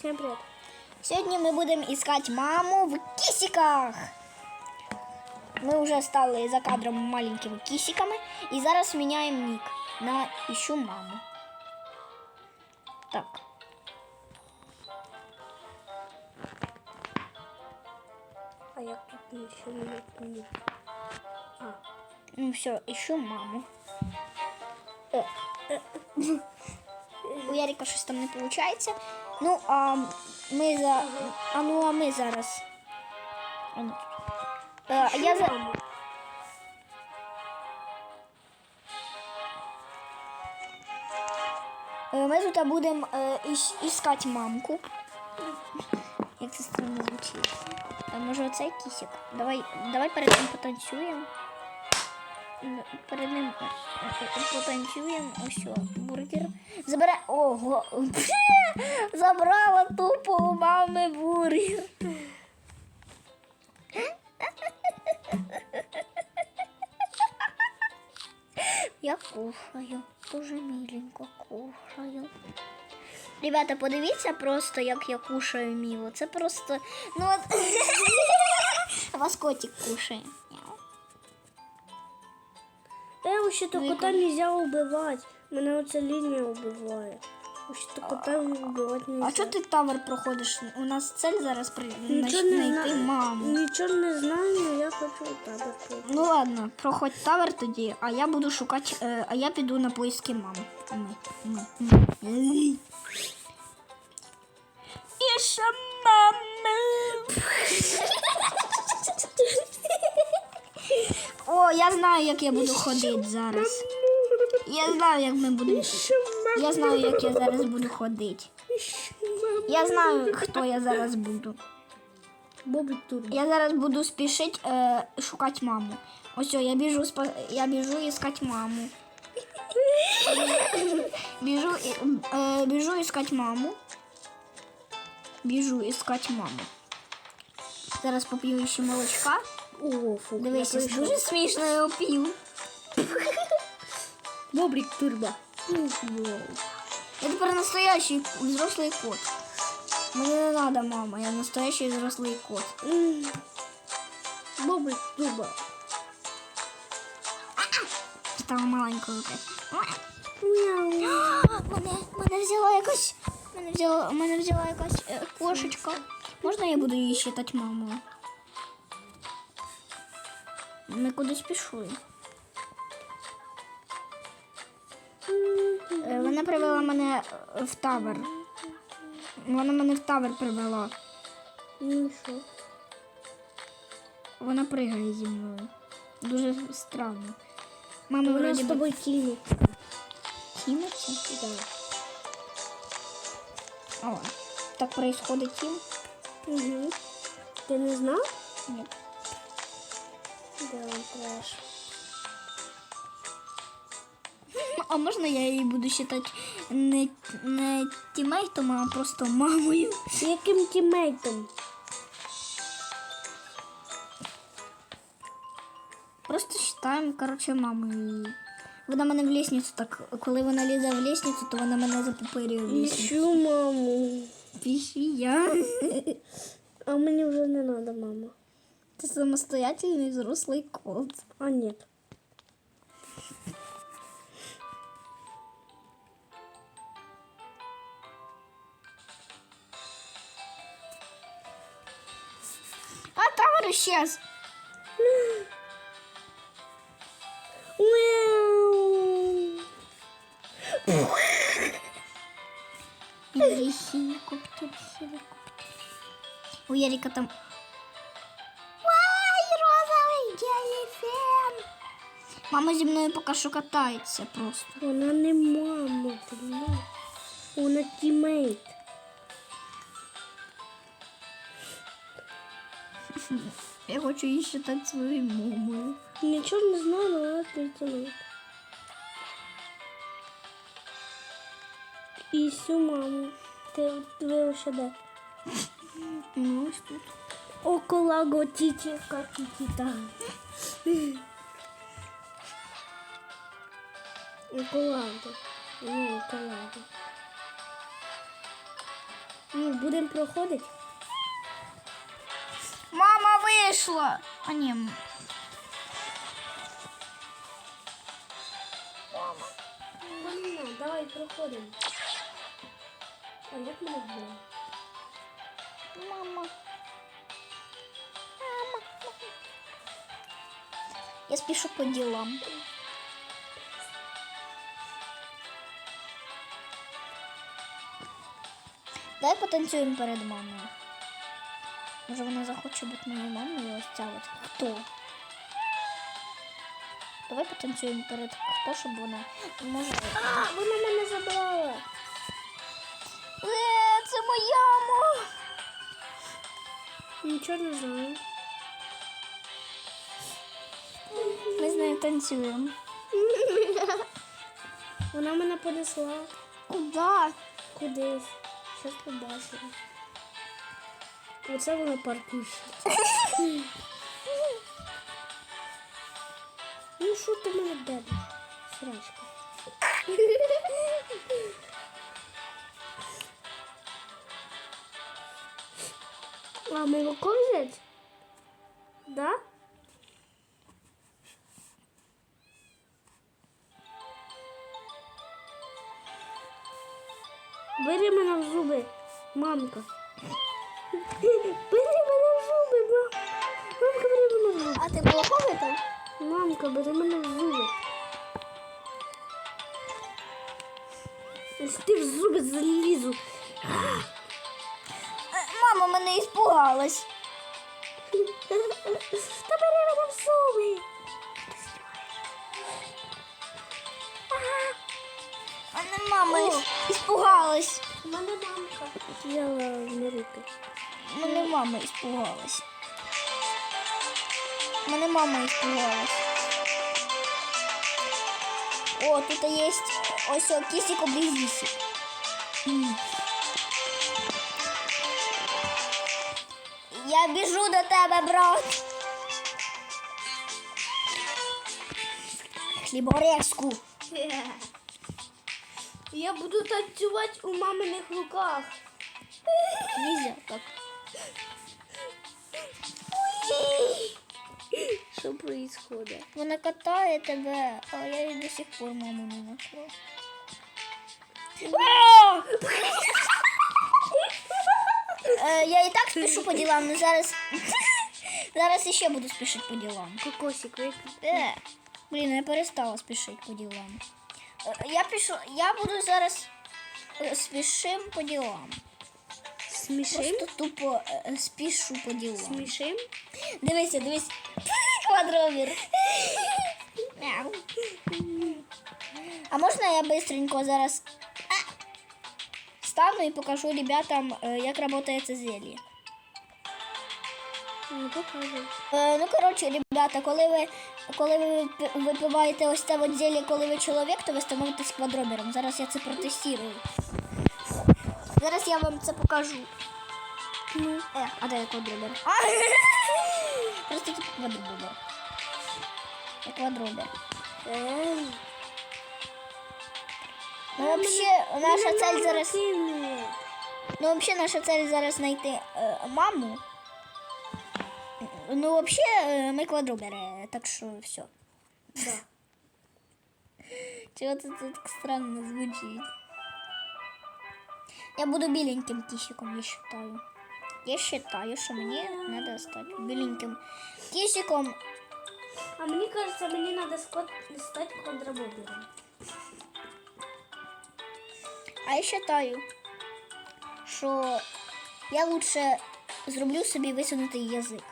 Всем привет. Сьогодні ми будемо іскати маму в кісіках. Ми вже стали за кадром маленькими кісиками і зараз міняємо нік на іщу маму. Так. А я тут ничего не. А, Ну все, іщу маму. Е, е, У Ярика щось там не виходить. Ну, а ми за. А ну а ми зараз. А ну. Е, я за. Е, Ми тут будемо е, іс- іскати мамку. Як це странно звучить. Може оцей кісик? Давай, давай перед ним потанцюємо. Перед ним потанцюємо. Ось бургер. Забере. Ого! Забрала тупо у мами бургер. Я кушаю, дуже міленько кушаю. Ребята, подивіться просто, як я кушаю міло. Це просто. Ну от. Вас котик кушає. Вообще-то кота нельзя убивать. Меня вот эта линия убивает. Вообще-то кота убивать нельзя. А чого ти тавер проходиш? У нас цель зараз при... Ничего не знайти знаю. маму. Ничего не знаю, но я хочу так пройти. Ну ладно, проходь тавер тоді, а я буду шукати, е, а я піду на поиски мами. Ми, ми, ми. Іша мами. О, я знаю, як я буду ходити зараз. Я знаю, як ми будемо. Я знаю, як я зараз буду ходити. Я знаю, хто я зараз буду. Я зараз буду спішити е, шукати маму. Ось, я біжу, спа- я біжу іскати маму. Біжу, е, біжу іскати маму. Біжу іскати маму. Зараз поп'ю ще молочка. О, фу. Дивись, я пришел. дуже смішно його п'ю. Бобрик Турбо. Я тепер настоящий взрослий кот. Мені не треба мама, я настоящий взрослий кот. М. Бобрик Турбо. Стала маленькою опять. Мяу. Мене, мене взяла якась. Мене взяла, мене взяла якась е, кошечка. Можна я буду її считати мамою? Ми кудись пішли. Е, Вона привела мене в табор. Вона мене в табор привела. Ну что? Вона пригає зі мною. Дуже странно. Мама вроді с би тобой тимит. Да. О, так происходит тім? Угу. Ты не знал? Ні. Да, трэш. А можна я її буду вважати не, не тімейтом, а просто мамою? Яким тиммейтом? Просто вважаємо, коротше, мамою. Вона мене в лісницю так, коли вона лізе в лісницю, то вона мене запопирює в лісницю. Ищу маму. Піші я. А мені вже не надо, мама. Ти самостоятельний взрослий кот. А нет. А тавер исчез. Мяу. Іди хелікоптер, хелікоптер. У Ярика там. Мама зі мною поки що катається просто. Вона не мама, понимаєш? Вона тімейт. Я хочу її вважати своєю мамою. Нічого не знаю, але вона твій тімейт. І всю маму. Ти ви ще де? Ну, ось тут. Около готіті, катітіта. Околадо. Ну, околадо. Ну, будемо проходити. Мама вийшла. А ні. м- Ладно, давай проходимо. А як мене було? Мама. Мама. Я спішу по ділам. Давай потанцюємо перед мамою. Може вона захоче бути моєю мамою ось ця от. Хто? Давай потанцюємо перед хто, щоб вона. Може. А, вона мене забрала. Е, це моя мама. Нічого не знаю. Ми з нею танцюємо. Вона мене понесла Куда? кудись. Щас побачимо. Оце вона паркується. Ну що ти мене дебиш? Срачка. А ми виходять? Да? Бери мене в зуби, мамка. Бери мене в зуби, мам. Мамка, бери мене в зуби. А ти плохо там? Мамка, бери мене в зуби. Ти в зуби залізу. Мама мене іспугалась. Та бери мене в зуби. Мама. У мене мамка. Взяла в руки. Мене мама іспугалась. Мене мама іспугалась. О, тут є ось о, кісік Я біжу до тебе, брат. Хліборезку. Я буду танцювати у маминих руках. Нельзя так. Що происходит? Вона катає тебе, а я їй до сих пор маму не знайшла. Е, Я і так спішу по ділам, але зараз. Зараз іще буду спішити по ділам. Кокосик викрив. Е, блін, я перестала спішити по ділам. Е, Я пишу, я буду зараз е, спішим по ділам. Смішим? Просто тупо е, спішу по ділам. Смішим? Дивися, дивись. Квадробір. Мяу. А можна я быстренько зараз а, стану і покажу ребятам, як це зелье? Не покажу. Ну, коротше, ребята, коли ви, коли ви випи- випиваєте ось це от зелье, коли ви чоловік, то ви становитесь квадробером. Зараз я це протестую. Зараз я вам це покажу. Ну. Е, а де я квадробер? Просто типу квадробер. Я квадробер. Ей. Ну, вообще, наша цель зараз. Ну, вообще, наша цель зараз знайти е, маму. Ну, вообще, е, ми квадробери, так що все. Да. Чого це, це так странно звучить? Я буду біленьким кисиком, я считаю. Я считаю, що мені треба стати біленьким кисиком. А мені кажется, мені треба стати квадробобером. А я считаю, що я лучше зроблю собі висунутий язик.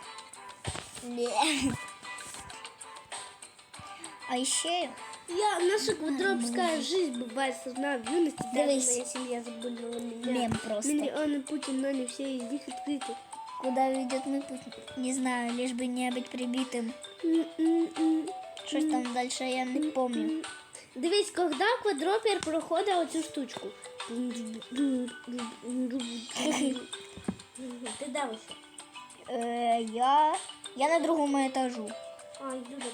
А ще Я, наша квадробская жизнь бывает сложна в юности, даже Дивись. моя семья забыла меня. Мем просто. Миллионы Путин, но не все из них открыты. куди ведет мій путь, не знаю, лиш би не бути прибитим. М-м-м. Щось там далі я не пам'ятаю. Дивись, когда квадропер проходить оцю штучку. Ти де ось? Е, я, Я на другом этажу. А, йду до.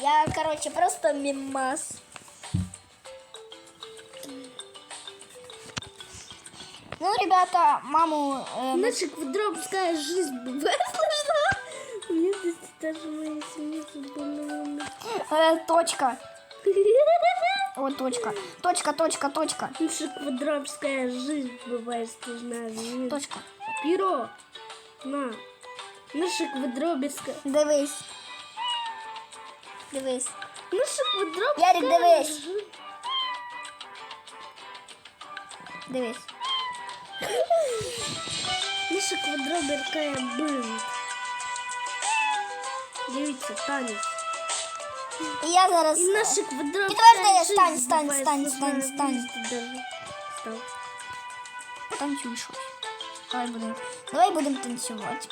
Я короче, просто мимас. Ну, ребята, маму... Эм... Наша квадробская жизнь выслужена. Мне здесь даже мои семьи э, Точка. О, точка. Точка, точка, точка. Наша квадратская жизнь бывает сложна. Точка. Перо. На. Наша квадратская. Дивись. Дивись. Наша квадратская Ярик, дивись. жизнь. Дивись. Наша квадратская бинт. Дивіться, танець. І я зараз. І наша квадратская Підтверджує, стань, стань, стань, стань, стань. Вместе. Став. Танцюй щось. Давай будемо. Давай будемо танцювати.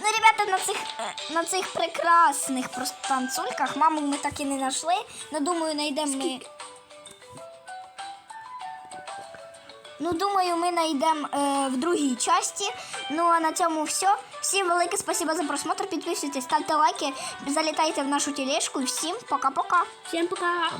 Ну, ребята, на цих, е, на цих прекрасних просто танцульках маму ми так і не знайшли. Ну, думаю, знайдемо ми. Ну, думаю, ми знайдемо е, в другій часті. Ну а на цьому все. Всім велике спасибо за просмотр. Підписуйтесь, ставте лайки, залітайте в нашу тележку всім пока-пока. Всем пока.